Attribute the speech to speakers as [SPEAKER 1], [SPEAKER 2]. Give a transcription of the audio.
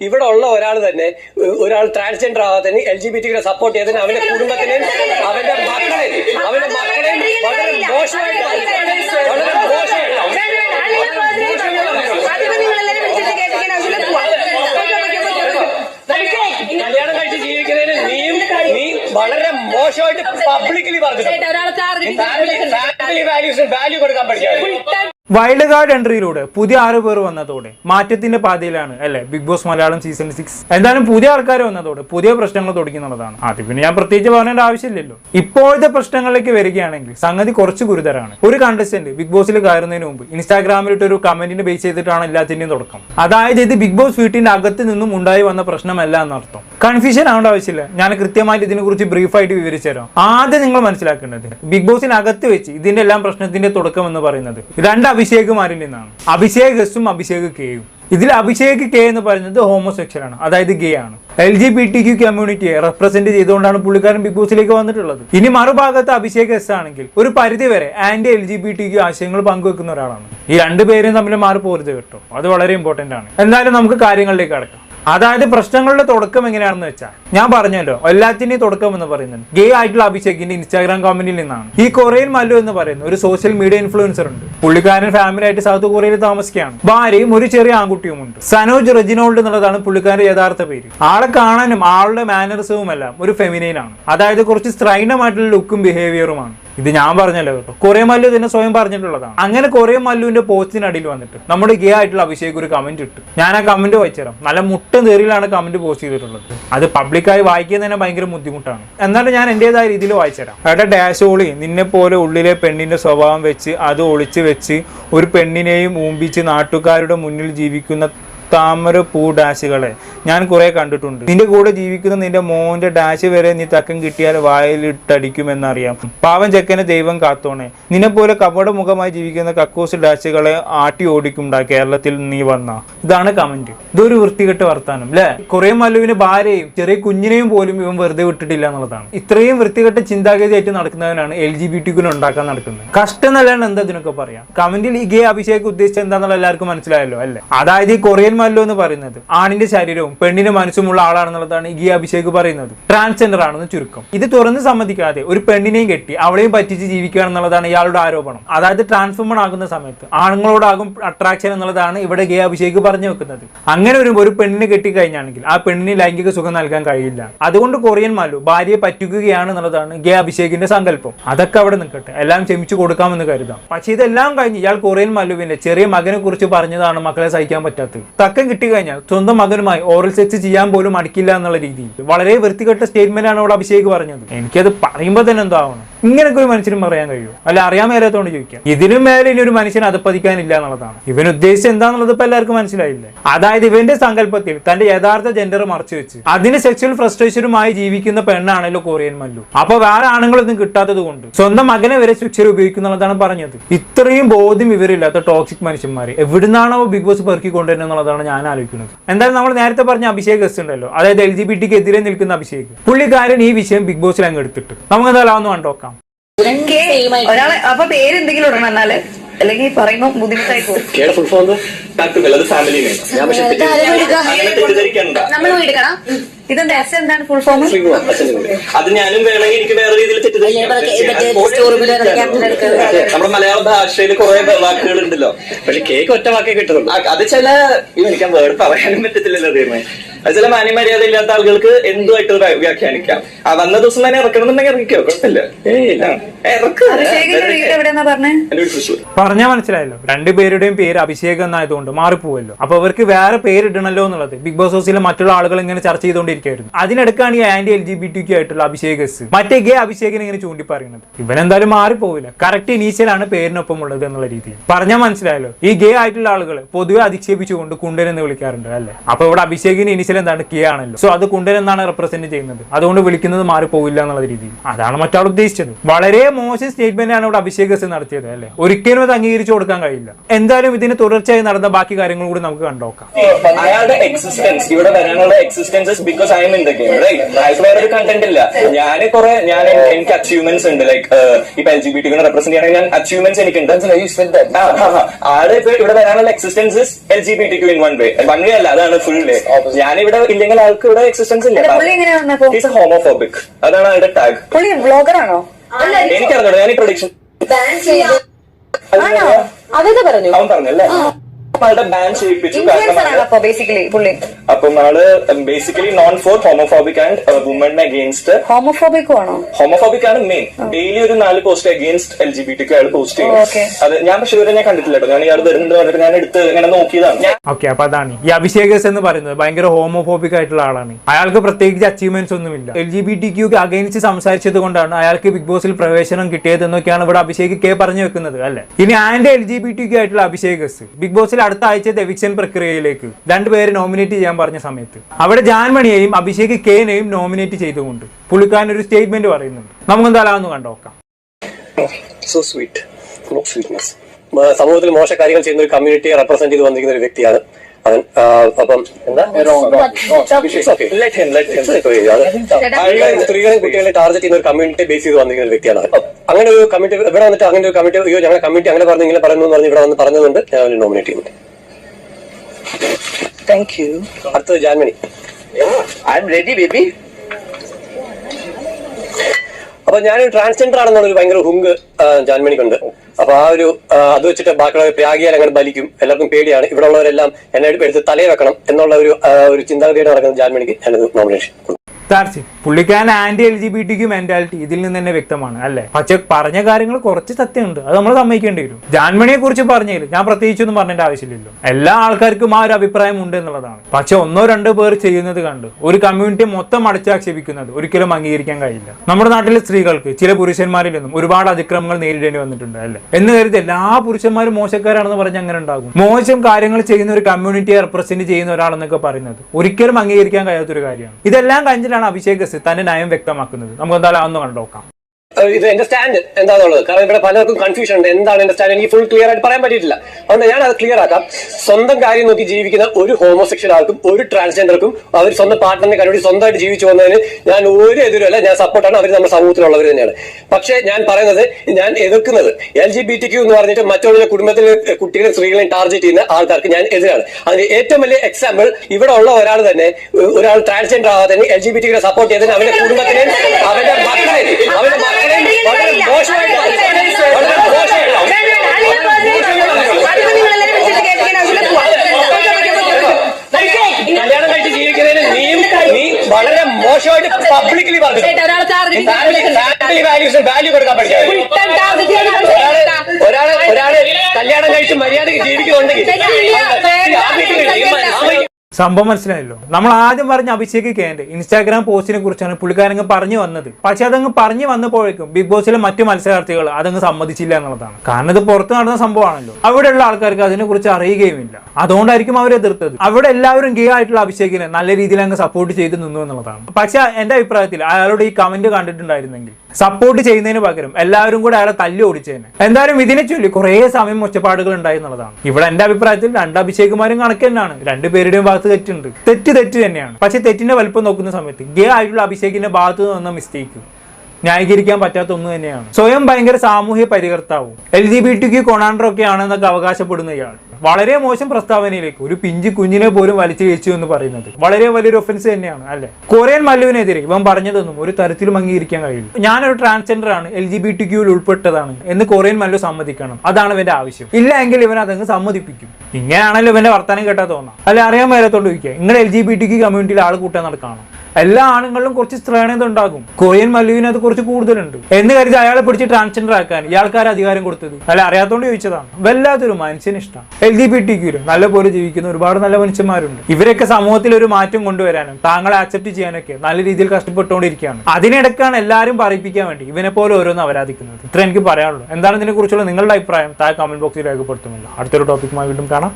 [SPEAKER 1] ഇവിടെ ഉള്ള ഒരാൾ തന്നെ ഒരാൾ ട്രാൻസ്ജെൻഡർ ആവാത്തതിന് എൽ ജി ബി ടിയുടെ സപ്പോർട്ട് ചെയ്തതിന് അവന്റെ കുടുംബത്തിനെയും അവന്റെ മക്കളെയും അവന്റെ മക്കളെയും വളരെ മോശമായിട്ട് വളരെ മോശമായിട്ട് കല്യാണം കഴിച്ച് ജീവിക്കുന്നതിന് നീയും നീ വളരെ മോശമായിട്ട് പബ്ലിക്കലി പറഞ്ഞു ഫാമിലി വാല്യൂസ് വാല്യൂ കൊടുക്കാൻ പഠിക്കാം
[SPEAKER 2] വൈൽഡ് കാർഡ് എൻട്രിയിലൂടെ പുതിയ ആറ് പേർ വന്നതോടെ മാറ്റത്തിന്റെ പാതയിലാണ് അല്ലെ? Bigg Boss Malayalam season six എന്തായാലും പുതിയ ആൾക്കാർ വന്നതോടെ പുതിയ പ്രശ്നങ്ങൾ തുടങ്ങുന്നതാണ് അത് പിന്നെ ഞാൻ പ്രത്യേകിച്ച് പറയേണ്ട ആവശ്യമില്ലല്ലോ. ഇപ്പോഴത്തെ പ്രശ്നങ്ങളിലേക്ക് വരികയാണെങ്കിൽ സംഗതി കുറച്ച് ഗുരുതരാണ് ഒരു കണ്ടസ്റ്റന്റ് ബിഗ് ബോസിൽ കയറുന്നതിന് മുമ്പ് ഇൻസ്റ്റാഗ്രാമിലിട്ട് ഒരു കമന്റിന് ബേസ് ചെയ്തിട്ടാണ് എല്ലാത്തിന്റെയും തുടക്കം. അതായത് ഇത് ബിഗ് ബോസ് വീട്ടിന്റെ അകത്ത് നിന്നും ഉണ്ടായി വന്ന പ്രശ്നമല്ല എന്നർത്ഥം. കൺഫ്യൂഷൻ ആവേണ്ട ആവശ്യമില്ല. ഞാൻ കൃത്യമായിട്ട് ഇതിനെ കുറിച്ച് ബ്രീഫായിട്ട് വിവരിച്ചു തരാം. ആദ്യം നിങ്ങൾ മനസ്സിലാക്കേണ്ടത് ബിഗ് ബോസിനകത്ത് വെച്ച് ഇതിന്റെ എല്ലാം പ്രശ്നത്തിന്റെ തുടക്കം എന്ന് പറയുന്നത്. രണ്ട് അഭിഷേകുമാരിൽ നിന്നാണ്. അഭിഷേക് എസും അഭിഷേക് കെയും ഇതിൽ അഭിഷേക് കെ എന്ന് പറയുന്നത് ഹോമോസെക്ഷൽ ആണ് അതായത് ഗേ ആണ്. L G B T Q കമ്മ്യൂണിറ്റിയെ represent ചെയ്തുകൊണ്ടാണ് പുള്ളിക്കാരൻ ബിഗ് ബോസിലേക്ക് വന്നിട്ടുള്ളത്. ഇനി മറുഭാഗത്ത് അഭിഷേക് എസ് ആണെങ്കിൽ ഒരു പരിധി വരെ anti L G B T Q ആശയങ്ങൾ പങ്കുവെക്കുന്ന ഒരാളാണ്. ഈ രണ്ടുപേരും തമ്മിൽ മാറിപ്പോരുത് കേട്ടോ. അത് വളരെ ഇമ്പോർട്ടന്റ് ആണ്. എന്നാലും നമുക്ക് കാര്യങ്ങളിലേക്ക് കടക്കാം അതായത് പ്രശ്നങ്ങളുടെ തുടക്കം എങ്ങനെയാണെന്ന് വെച്ചാൽ ഞാൻ പറഞ്ഞല്ലോ എല്ലാത്തിന്റെയും തുടക്കം എന്ന് പറയുന്നത് ഗേ ആയിട്ടുള്ള അഭിഷേകിന്റെ ഇൻസ്റ്റാഗ്രാം കമന്റിൽ നിന്നാണ്. ഈ കൊറിയൻ മല്ലു എന്ന് പറയുന്ന ഒരു സോഷ്യൽ മീഡിയ ഇൻഫ്ലുവൻസർ ഉണ്ട്. പുള്ളിക്കാരൻ ഫാമിലി ആയിട്ട് സൗത്ത് കൊറിയയിൽ താമസിക്കുകയാണ്. ഭാര്യയും ഒരു ചെറിയ ആൺകുട്ടിയും ഉണ്ട്. സനോജ് റെജിനോൾഡ് എന്നുള്ളതാണ് പുള്ളിക്കാരന്റെ യഥാർത്ഥ പേര്. ആളെ കാണാനും ആളുടെ മാനറിസവും എല്ലാം ഒരു ഫെമിനൈൻ ആണ്. അതായത് കുറച്ച് സ്ത്രൈനമായിട്ടുള്ള ലുക്കും ബിഹേവിയറുമാണ് ഇത് ഞാൻ പറഞ്ഞല്ലോ കേട്ടോ. കൊറിയ മല്ലു തന്നെ സ്വയം പറഞ്ഞിട്ടുള്ളതാണ്. അങ്ങനെ കൊറിയ മല്ലുവിന്റെ പോസ്റ്റിനടിയിൽ വന്നിട്ട് നമ്മുടെ ഗേ ആയിട്ടുള്ള അഭിഷേക് ഒരു കമന്റ് ഇട്ടു. ഞാൻ ആ കമന്റ് വായിച്ചുതരാം നല്ല മുട്ട നേറിയിലാണ് കമന്റ് പോസ്റ്റ് ചെയ്തിട്ടുള്ളത്. അത് പബ്ലിക്കായി വായിക്കുന്നത് തന്നെ ഭയങ്കര ബുദ്ധിമുട്ടാണ്. എന്നാലും ഞാൻ എന്റേതായ രീതിയിൽ വായിച്ചുതരാം. അവരുടെ ഡാഷ് ഒളി നിന്നെ പോലെ ഉള്ളിലെ പെണ്ണിന്റെ സ്വഭാവം വെച്ച് അത് ഒളിച്ചു വെച്ച് ഒരു പെണ്ണിനെയും ഊമ്പിച്ച് നാട്ടുകാരുടെ മുന്നിൽ ജീവിക്കുന്ന താമര പൂ ഡാഷുകളെ ഞാൻ കുറെ കണ്ടിട്ടുണ്ട്. നിന്റെ കൂടെ ജീവിക്കുന്ന നിന്റെ മോന്റെ ഡാഷ് വരെ നീ തക്കം കിട്ടിയാൽ വായിലിട്ടടിക്കുമെന്നറിയാം. പാവം ചെക്കനെ ദൈവം കാത്തോണേ. നിന്നെ പോലെ കപട മുഖമായി ജീവിക്കുന്ന കക്കൂസ് ഡാഷുകളെ ആട്ടി ഓടിക്കുണ്ടാ കേരളത്തിൽ നീ വന്ന. ഇതാണ് കമന്റ് ഇതൊരു വൃത്തികെട്ട വർത്താനം അല്ലെ കുറെ മല്ലുവിന് ഭാര്യയും ചെറിയ കുഞ്ഞിനെയും പോലും ഇവൻ വെറുതെ വിട്ടിട്ടില്ല എന്നുള്ളതാണ്. ഇത്രയും വൃത്തികെട്ട ചിന്താഗതിയായിട്ട് നടക്കുന്നവനാണ് എൽ ജി ബി ടിക്കുനെ ഉണ്ടാക്കാൻ നടക്കുന്നത്. കഷ്ടം എന്നല്ലാണ്ട് എന്താ ഇതിനൊക്കെ പറയാം? കമന്റിൽ ഈ ഗേ അഭിഷേക് ഉദ്ദേശിച്ചത് എന്താണെന്നുള്ള എല്ലാവർക്കും മനസ്സിലായല്ലോ അല്ലേ? അതായത് ഈ കൊറിയൻ മല്ലു എന്ന് പറയുന്നത്. ആണിന്റെ ശരീരവും പെണ്ണിന്റെ മനസ്സുമുള്ള ആളാണെന്നുള്ളതാണ് ഈ അഭിഷേക് പറയുന്നത്. ട്രാൻസ്ജെൻഡർ ആണെന്ന് ചുരുക്കം. ഇത് തുറന്ന് സമ്മതിക്കാതെ ഒരു പെണ്ണിനെയും കെട്ടി അവളെയും പറ്റിച്ച് ജീവിക്കുക എന്നുള്ളതാണ് ഇയാളുടെ ആരോപണം. അതായത് ട്രാൻസ്ഫോമൺ ആകുന്ന സമയത്ത് ആണുങ്ങളോടാകും അട്രാക്ഷൻ എന്നുള്ളതാണ് ഇവിടെ ഗേ അഭിഷേക് പറഞ്ഞു വെക്കുന്നത്. അങ്ങനെ ഒരു ഒരു പെണ്ണിനെ കെട്ടിക്കഴിഞ്ഞാണെങ്കിൽ ആ പെണ്ണിന് ലൈംഗിക സുഖം നൽകാൻ കഴിയില്ല. അതുകൊണ്ട് കൊറിയൻ മാലു ഭാര്യയെ പറ്റിക്കുകയാണ് എന്നുള്ളതാണ് ഗേ അഭിഷേകിന്റെ സങ്കല്പം. അതൊക്കെ അവിടെ നിൽക്കട്ടെ. എല്ലാം ക്ഷമിച്ചു കൊടുക്കാമെന്ന് കരുതാം. പക്ഷേ ഇതെല്ലാം കഴിഞ്ഞ് ഇയാൾ കൊറിയൻ മല്ലുവിന്റെ ചെറിയ മകനെ കുറിച്ച് പറഞ്ഞതാണ് മക്കളെ സഹിക്കാൻ പറ്റാത്തത്. തക്കം കിട്ടിക്കഴിഞ്ഞാൽ സ്വന്തം മകനുമായി ഓറൽ സെക്സ് ചെയ്യാൻ പോലും അടിക്കില്ല എന്നുള്ള രീതിയിൽ. വളരെ വൃത്തികെട്ട സ്റ്റേറ്റ്മെന്റ് ആണ് അവിടെ അഭിഷേക് പറഞ്ഞത്. എനിക്കത് പറയുമ്പോൾ തന്നെ എന്താവണം? ഇങ്ങനൊക്കെ ഒരു മനുഷ്യനും പറയാൻ കഴിയുമോ അല്ല അറിയാൻ മേലാത്തോണ്ട് ചോദിക്കാം. ഇതിനും മേലെ ഇനി ഒരു മനുഷ്യൻ അതപ്പതിക്കാനില്ല എന്നുള്ളതാണ്. ഇവൻ ഉദ്ദേശിച്ചത് എന്താണെന്നുള്ളത് ഇപ്പൊ എല്ലാവർക്കും മനസ്സിലായില്ലേ? അതായത് ഇവന്റെ സങ്കല്പത്തിൽ തന്റെ യഥാർത്ഥ ജെൻഡർ മറച്ചു വെച്ച് അതിന് സെക്ഷൽ ഫ്രസ്ട്രേഷനുമായി ജീവിക്കുന്ന പെണ്ണാണല്ലോ കൊറിയൻ മല്ലു. അപ്പൊ വേറെ ആണുങ്ങളൊന്നും കിട്ടാത്തത് കൊണ്ട് സ്വന്തം മകനെ വരെ ശിക്ഷ ഉപയോഗിക്കുന്നുള്ളതാണ് പറഞ്ഞത്. ഇത്രയും ബോധ്യം ഇവരില്ലാത്ത ടോക്സിക് മനുഷ്യന്മാരെ എവിടുന്നാണോ ബിഗ് ബോസ് പെറുക്കി കൊണ്ടുവരുന്നത് എന്നുള്ളതാണ് ഞാൻ ആലോചിക്കുന്നത്. എന്തായാലും നമ്മൾ നേരത്തെ പറഞ്ഞ അഭിഷേക് എസ് ഉണ്ടല്ലോ. അതായത് എൽ ജി ബി ടിക്ക് എതിരെ നിൽക്കുന്ന അഭിഷേക്. പുള്ളിക്കാരൻ ഈ വിഷയം ബിഗ് ബോസിൽ അങ്ങ് എടുത്തിട്ട്. നമുക്ക് എന്തായാലും ഒന്ന് കണ്ടോക്കാം
[SPEAKER 3] ഒരാളെ അപ്പൊ പേരെന്തെങ്കിലും ഇടണം എന്നാൽ? അല്ലെങ്കിൽ പറയുമ്പോ ബുദ്ധിമുട്ടായി പോകും.
[SPEAKER 4] കേടെ ഫുൾ ഫോം താല്പര്യമില്ല അത് ഫാമിലി ഞാൻ പക്ഷെ
[SPEAKER 3] എടുക്കണം ഇതെന്താ എസ് എന്താണ് ഫുൾ ഫോം.
[SPEAKER 4] അത് ഞാനും വേണമെങ്കിൽ എനിക്ക് വേറെ രീതിയിൽ നമ്മുടെ മലയാള ഭാഷയിൽ കുറെ വാക്കുകൾ ഉണ്ടല്ലോ പക്ഷെ കേക്ക് ഒറ്റ വാക്കേ കിട്ടുന്നുള്ളൂ അത് ചില എനിക്ക് വേർഡ് പറയാനും പറ്റത്തില്ലല്ലോ ദൈവമേ. അത് ചില മാന്യമര്യാദ ഇല്ലാത്ത ആളുകൾക്ക് എന്തുമായിട്ട് വ്യാഖ്യാനിക്കാം. ആ വന്ന ദിവസം തന്നെ ഇറക്കണമെന്നുണ്ടെങ്കിൽ ഇറക്കിക്കോ കുഴപ്പമില്ല.
[SPEAKER 3] പറഞ്ഞാ?
[SPEAKER 2] മനസ്സിലായല്ലോ. രണ്ടുപേരുടെയും പേര് അഭിഷേക് എന്നായതുകൊണ്ട് മാറിപ്പോവല്ലോ. അപ്പൊ അവർക്ക് വേറെ പേരിടണല്ലോ എന്നുള്ളത്. ബിഗ് ബോസ് ഹൗസിലെ മറ്റുള്ള ആളുകൾ ഇങ്ങനെ ചർച്ച ചെയ്തുകൊണ്ടിരിക്കുകയായിരുന്നു അതിനിടക്കാണ് ഈ anti L G B T ആയിട്ടുള്ള അഭിഷേക് എസ് മറ്റേ ഗേ അഭിഷേകിനെ ഇങ്ങനെ ചൂണ്ടി പറയുന്നത് ഇവനെന്തായാലും മാറിപ്പോവില്ല. കറക്റ്റ് ഇനീഷ്യലാണ് പേരിനൊപ്പം ഉള്ളത് എന്നുള്ള രീതിയിൽ. പറഞ്ഞാൽ മനസ്സിലായല്ലോ? ഈ ഗേ ആയിട്ടുള്ള ആളുകൾ പൊതുവെ അധിക്ഷേപിച്ചുകൊണ്ട് കുണ്ടൻ എന്ന് വിളിക്കാറുണ്ട് അല്ലേ? അപ്പൊ ഇവിടെ അഭിഷേകിന് ഇനിഷ്യൽ എന്താണ് കെ ആണല്ലോ. സോ അത് കുണ്ടൻ എന്നാണ് റെപ്രസെന്റ് ചെയ്യുന്നത്. അതുകൊണ്ട് വിളിക്കുന്നത് മാറിപ്പോവില്ല എന്നുള്ള രീതിയിൽ. അതാണ് മറ്റാൾ ഉദ്ദേശിച്ചത്. വളരെ മോശം സ്റ്റേറ്റ്മെന്റ് ആണ് ഇവിടെ അഭിഷേക് ഹസൻ നടത്തിയത് അല്ലെ? ഒരിക്കലും അത് അംഗീകരിച്ചു കൊടുക്കാൻ കഴിയില്ല. എന്തായാലും ഇതിന് തുടർച്ചയായി നടന്ന ബാക്കി കാര്യങ്ങളും കൂടി നമുക്ക് കണ്ടോക്കാം.
[SPEAKER 4] അയാളുടെ എക്സിസ്റ്റൻസ് ഇവിടെ വരാനുള്ള എക്സിസ്റ്റൻസ് ബിക്കോസ് ഐ എന്തൊക്കെയാണ് അയാൾക്ക് വേറെ ഒരു കണ്ടന്റ് ഇല്ല. ഞാൻ കുറെ ഞാൻ എനിക്ക് അച്ചീവ്മെന്റ്സ് ഉണ്ട്. ലൈക്ക് ഇപ്പൊ L G B T represent ചെയ്യണമെങ്കിൽ ഞാൻ അച്ചീവ്മെന്റ്സ് എനിക്കുണ്ട്. ആൾ ഇപ്പൊ ഇവിടെ വരാനുള്ള existence L G B T in one way one way അല്ല അതാണ് ഫുൾ ഡേ ഞാൻ ഇവിടെ ഇല്ലെങ്കിൽ ആൾക്ക് ഇവിടെ എക്സിസ്റ്റൻസ് ഇല്ല. ഹോമോഫോബിക് അതാണ് ആളുടെ ടാഗ്
[SPEAKER 3] ബ്ലോഗറാണോ
[SPEAKER 4] എനിക്കറിഞ്ഞോ ഞാൻ ഈ പ്രൊഡിക്ഷൻ അവൻ പറഞ്ഞല്ലേ? ആളുടെ ബാൻ ചെയ്യിപ്പിച്ചു.
[SPEAKER 3] അപ്പൊ ബേസിക്കലി പുള്ളി.
[SPEAKER 4] അപ്പം ആൾ basically non for homophobic and woman against
[SPEAKER 3] ഹോമോഫോബിക്കും ആണോ?
[SPEAKER 4] ഹോമോഫോബിക് ആണ് മെയിൻ ഡെയിലി ഒരു നാല് post against L G B tick അയാൾ പോസ്റ്റ്. ചെയ്യും. അത് ഞാൻ പക്ഷെ ഇവരെ ഞാൻ കണ്ടിട്ടില്ല കേട്ടോ. ഞാൻ ഇയാൾ വരുന്നത് പറഞ്ഞിട്ട് ഞാൻ എടുത്ത് ഇങ്ങനെ നോക്കിയതാണ്.
[SPEAKER 2] ഓക്കെ അപ്പൊ അതാണ്. ഈ അഭിഷേകസ് എന്ന് പറയുന്നത് ഭയങ്കര ഹോമോഫോബിക് ആയിട്ടുള്ള ആളാണ്. അയാൾക്ക് പ്രത്യേകിച്ച് അച്ചീവ്മെന്റ്സ് ഒന്നുമില്ല. എൽ ജി ബി ടി ക്യൂക്ക് അഗൈൻസ്റ്റ് സംസാരിച്ചത് കൊണ്ടാണ് അയാൾക്ക് ബിഗ് ബോസിൽ പ്രവേശനം കിട്ടിയത് എന്നൊക്കെയാണ് ഇവിടെ അഭിഷേക് കെ പറഞ്ഞു വെക്കുന്നത് അല്ലെ? ഇനി and L G B T Q ആയിട്ടുള്ള അഭിഷേകസ് ബിഗ് ബോസിൽ അടുത്ത ആഴ്ചത്തെ എവിക്ഷൻ പ്രക്രിയയിലേക്ക്. രണ്ടുപേരെ നോമിനേറ്റ് ചെയ്യാൻ പറഞ്ഞ സമയത്ത്. അവിടെ ജാൻമണിയെയും അഭിഷേക് കെനെയും നോമിനേറ്റ് ചെയ്തുകൊണ്ട് പുള്ളിക്കാരൻ ഒരു സ്റ്റേറ്റ്മെന്റ് പറയുന്നുണ്ട്. നമുക്ക് എന്തായാലും കണ്ടോക്കാം
[SPEAKER 1] സ്വീറ്റ്നെസ് സമൂഹത്തിൽ മോശ കാര്യങ്ങൾ ചെയ്യുന്ന ഒരു കമ്മ്യൂണിറ്റിയെ റെപ്രസെന്റ് ചെയ്ത് വന്നിരിക്കുന്ന ഒരു വ്യക്തിയാണ് അപ്പം എന്താ? സ്ത്രീകളെയും കുട്ടികളെ ടാർഗറ്റ് ചെയ്യുന്ന ഒരു കമ്മ്യൂണിറ്റി ബേസ് ചെയ്ത് വന്നിരിക്കുന്ന ഒരു വ്യക്തിയാണ് അങ്ങനെ ഒരു കമ്മിറ്റി ഇവിടെ വന്നിട്ട് അങ്ങനെ ഒരു കമ്മിറ്റി അയ്യോ ഞങ്ങളുടെ കമ്മിറ്റി അങ്ങനെ പറഞ്ഞു ഇങ്ങനെ പറയുന്നു എന്ന് പറഞ്ഞ് ഇവിടെ വന്ന് പറഞ്ഞതുകൊണ്ട് ഞാൻ നോമിനേറ്റ് ചെയ്യുന്നു.
[SPEAKER 5] താങ്ക് യു
[SPEAKER 1] അടുത്തത് ജാൻമണി.
[SPEAKER 5] I'm റെഡി ബേബി
[SPEAKER 1] അപ്പൊ ഞാനൊരു ട്രാൻസ്ജെൻഡർ ആണെന്നുള്ളൊരു ഭയങ്കര ഹുങ്ക് ജാൻമണിക്കുണ്ട്. അപ്പൊ ആ ഒരു അത് വെച്ചിട്ട് ബാക്കിയുള്ളവർ പ്രാഗിയാൽ അങ്ങനെ ബലിക്കും. എല്ലാവർക്കും പേടിയാണ്. ഇവിടെ ഉള്ളവരെല്ലാം എന്നെ എടുത്ത് തലയെ വെക്കണം എന്നുള്ള ഒരു ഒരു ചിന്താഗതിയുടെ നടക്കുന്ന ജാൻമണിക്ക്. ഞാനത് നോമിനേഷൻ
[SPEAKER 2] താർച്ചി പുള്ളിക്കാരൻ ആന്റി എൽ ജി ബി ടിക്ക് മെന്റാലിറ്റി ഇതിൽ നിന്ന് തന്നെ വ്യക്തമാണ് അല്ലെ? പക്ഷെ പറഞ്ഞ കാര്യങ്ങൾ കുറച്ച് സത്യമുണ്ട്. അത് നമ്മൾ സമ്മതിക്കേണ്ടി വരും. ജാൻമണിയെ കുറിച്ച് പറഞ്ഞതിൽ ഞാൻ പ്രത്യേകിച്ചൊന്നും പറഞ്ഞേണ്ട ആവശ്യമില്ലല്ലോ. എല്ലാ ആൾക്കാർക്കും ആ ഒരു അഭിപ്രായം ഉണ്ട് എന്നുള്ളതാണ്. പക്ഷെ ഒന്നോ രണ്ടോ പേർ ചെയ്യുന്നത് കണ്ട് ഒരു കമ്മ്യൂണിറ്റി മൊത്തം അടച്ചാക്ഷേപിക്കുന്നത് ഒരിക്കലും അംഗീകരിക്കാൻ കഴിയില്ല. നമ്മുടെ നാട്ടിലെ സ്ത്രീകൾക്ക് ചില പുരുഷന്മാരിൽ നിന്നും ഒരുപാട് അതിക്രമങ്ങൾ നേരിടേണ്ടി വന്നിട്ടുണ്ട് അല്ലെ? എന്ന് കരുതി എല്ലാ പുരുഷന്മാരും മോശക്കാരാണെന്ന് പറഞ്ഞ് അങ്ങനെ ഉണ്ടാകും. മോശം കാര്യങ്ങൾ ചെയ്യുന്ന ഒരു കമ്മ്യൂണിറ്റിയെ റെപ്രസെന്റ് ചെയ്യുന്ന ഒരാളെന്നൊക്കെ പറയുന്നത് ഒരിക്കലും അംഗീകരിക്കാൻ കഴിയാത്ത ഒരു കാര്യമാണ്. ഇതെല്ലാം കഴിഞ്ഞിട്ടാണ് അഭിഷേക് ഗസ് തന്റെ നയം വ്യക്തമാക്കുന്നത്. നമുക്ക് എന്തായാലും അതൊന്ന് കണ്ടോക്കാം
[SPEAKER 1] ഇത് എന്റെ സ്റ്റാൻഡ് എന്താണെന്നുള്ളത് കാരണം ഇവിടെ പലർക്കും കൺഫ്യൂഷൻ ഉണ്ട്. എന്താണ് എന്റെ സ്റ്റാൻഡ് എനിക്ക് ഫുൾ ക്ലിയർ ആയിട്ട് പറയാൻ പറ്റിയിട്ടില്ല. അതുകൊണ്ട് ഞാൻ അത് ക്ലിയർ ആക്കാം. സ്വന്തം കാര്യം നോക്കി ജീവിക്കുന്ന ഒരു ഹോമോസെക്ഷൽ ആൾക്കും ഒരു ട്രാൻസ്ജെൻഡർക്കും അവർ സ്വന്തം പാർട്ട്ണറിനെ കണ്ടുപിടി സ്വന്തമായിട്ട് ജീവിച്ചു വന്നതിന് ഞാൻ ഒരു എതിരല്ല ഞാൻ സപ്പോർട്ടാണ് അവർ നമ്മുടെ സമൂഹത്തിലുള്ളവർ തന്നെയാണ്. പക്ഷേ ഞാൻ പറയുന്നത് ഞാൻ എതിർക്കുന്നത് L G B T Q എന്ന് പറഞ്ഞിട്ട് മറ്റുള്ള കുടുംബത്തിലെ കുട്ടികളെ സ്ത്രീകളെയും ടാർഗറ്റ് ചെയ്യുന്ന ആൾക്കാർക്ക് ഞാൻ എതിരാണ്. അതിന് ഏറ്റവും വലിയ എക്സാമ്പിൾ ഇവിടെ ഉള്ള ഒരാൾ തന്നെ ഒരാൾ ട്രാൻസ്ജെൻഡർ ആവാതെ L G B T support ചെയ്തതിന് അവന്റെ കുടുംബത്തിനെയും അവന്റെ മക്കളെയും അവന്റെ മക്കളെയും കല്യാണം കഴിച്ച് ജീവിക്കുന്നതിന് നീയും നീ വളരെ മോശമായിട്ട് പബ്ലിക്കലി പറഞ്ഞു ഫാമിലി വാല്യൂസ് വാല്യൂ കൊടുക്കാൻ പഠിക്കാം ഒരാൾ ഒരാൾ കല്യാണം കഴിച്ച് മര്യാദയ്ക്ക് ജീവിക്കുന്നുണ്ടെങ്കിൽ
[SPEAKER 2] സംഭവം മനസ്സിലായല്ലോ. നമ്മൾ ആദ്യം പറഞ്ഞ അഭിഷേക് കേന്ദ്ര ഇൻസ്റ്റാഗ്രാം പോസ്റ്റിനെ കുറിച്ചാണ് പുള്ളിക്കാരങ്ങ് പറഞ്ഞു വന്നത്. പക്ഷെ അതങ്ങ് പറഞ്ഞു വന്നപ്പോഴേക്കും ബിഗ് ബോസിലെ മറ്റു മത്സരാർത്ഥികൾ അതങ്ങ് സമ്മതിച്ചില്ല എന്നുള്ളതാണ്. കാരണം ഇത് പുറത്ത് നടന്ന സംഭവമാണല്ലോ. അവിടെയുള്ള ആൾക്കാർക്ക് അതിനെ കുറിച്ച് അറിയുകയുമില്ല. അതുകൊണ്ടായിരിക്കും അവർ എതിർത്തത്. അവിടെ എല്ലാവരും ഗേ ആയിട്ടുള്ള അഭിഷേകിനെ നല്ല രീതിയിൽ അങ്ങ് സപ്പോർട്ട് ചെയ്ത് നിന്നു എന്നുള്ളതാണ്. പക്ഷെ എന്റെ അഭിപ്രായത്തിൽ അയാളുടെ ഈ കമന്റ് കണ്ടിട്ടുണ്ടായിരുന്നെങ്കിൽ സപ്പോർട്ട് ചെയ്യുന്നതിന് പകരം എല്ലാവരും കൂടെ അയാളെ തല്ലി ഓടിച്ചേനെ. എന്തായാലും ഇതിനെ ചൊല്ലി കുറേ സമയം ഒച്ചപ്പാടുകൾ ഉണ്ടായി എന്നുള്ളതാണ്. ഇവിടെ എന്റെ അഭിപ്രായത്തിൽ രണ്ട് അഭിഷേകുമാരും കണക്ക് തന്നെയാണ്. രണ്ടുപേരുടെയും ഭാഗത്ത് തെറ്റുണ്ട്. തെറ്റ് തെറ്റ് തന്നെയാണ്. പക്ഷെ തെറ്റിന്റെ വലുപ്പം നോക്കുന്ന സമയത്ത് ഗേ ആയിട്ടുള്ള അഭിഷേകിന്റെ ഭാഗത്ത് നിന്ന് മിസ്റ്റേക്ക് ന്യായീകരിക്കാൻ പറ്റാത്ത ഒന്ന് തന്നെയാണ്. സ്വയം ഭയങ്കര സാമൂഹ്യ പരികർത്താവും. എൽ ജി ബി ടിക്ക് ആണെന്നൊക്കെ അവകാശപ്പെടുന്ന ഇയാൾ. വളരെ മോശം പ്രസ്താവനയിലേക്ക് ഒരു പിഞ്ചു കുഞ്ഞിനെ പോലും വലിച്ചു കഴിച്ചു എന്ന് പറയുന്നത്. വളരെ വലിയൊരു ഒഫൻസ് തന്നെയാണ് അല്ലെ? കൊറിയൻ മല്ലുവിനെതിരെ ഇവൻ പറഞ്ഞതൊന്നും ഒരു തരത്തിലും അംഗീകരിക്കാൻ കഴിയില്ല. ഞാനൊരു ട്രാൻസ്ജെൻഡർ ആണ് എൽ ജി ബി ടി ക്യൂവിൽ ഉൾപ്പെട്ടതാണ് എന്ന് കൊറിയൻ മല്ലു സമ്മതിക്കണം. അതാണ് ഇവന്റെ ആവശ്യം. ഇല്ല എങ്കിൽ ഇവൻ അതങ്ങ് സമ്മതിപ്പിക്കും. ഇങ്ങനെയാണല്ലോ ഇവന്റെ വർത്തമാനം കേട്ടാ തോന്നാം. അല്ല അറിയാൻ മേലത്തോണ്ട് ചോദിക്കുക നിങ്ങൾ L G B T Q കമ്മ്യൂണിറ്റിയിൽ ആൾ കൂട്ടാൻ നടക്കണം? എല്ലാ ആണുങ്ങളിലും കുറച്ച് സ്ത്രീണത ഉണ്ടാകും കൊറിയൻ മല്ലുവിന് അത് കുറച്ച് കൂടുതലുണ്ട്. എന്ന് കരുതി അയാളെ പിടിച്ച് ട്രാൻസ്ജെൻഡർ ആക്കാൻ ഇയാൾക്കാർ അധികാരം കൊടുത്തത്. അല്ല അറിയാത്തോണ്ട് ചോദിച്ചതാണ്. വല്ലാത്തൊരു മനുഷ്യന് ഇഷ്ടം L G B T queer നല്ല പോലെ ജീവിക്കുന്ന ഒരുപാട് നല്ല മനുഷ്യന്മാരുണ്ട്. ഇവരൊക്കെ സമൂഹത്തിൽ ഒരു മാറ്റം കൊണ്ടുവരാനും താങ്കളെ ആക്സെപ്റ്റ് ചെയ്യാനൊക്കെ നല്ല രീതിയിൽ കഷ്ടപ്പെട്ടുകൊണ്ടിരിക്കുകയാണ്. അതിനിടക്കാണ് എല്ലാവരും പറയിപ്പിക്കാൻ വേണ്ടി ഇവനെ പോലെ ഓരോന്ന് അവരാധിക്കുന്നത്. ഇത്ര എനിക്ക് പറയാനുള്ളൂ. എന്താണ് ഇതിനെ കുറിച്ചുള്ള നിങ്ങളുടെ അഭിപ്രായം? താഴെ കമന്റ് ബോക്സിൽ രേഖപ്പെടുത്തുമല്ലോ അടുത്തൊരു ടോപ്പിക്കുമായി വീണ്ടും കാണാം.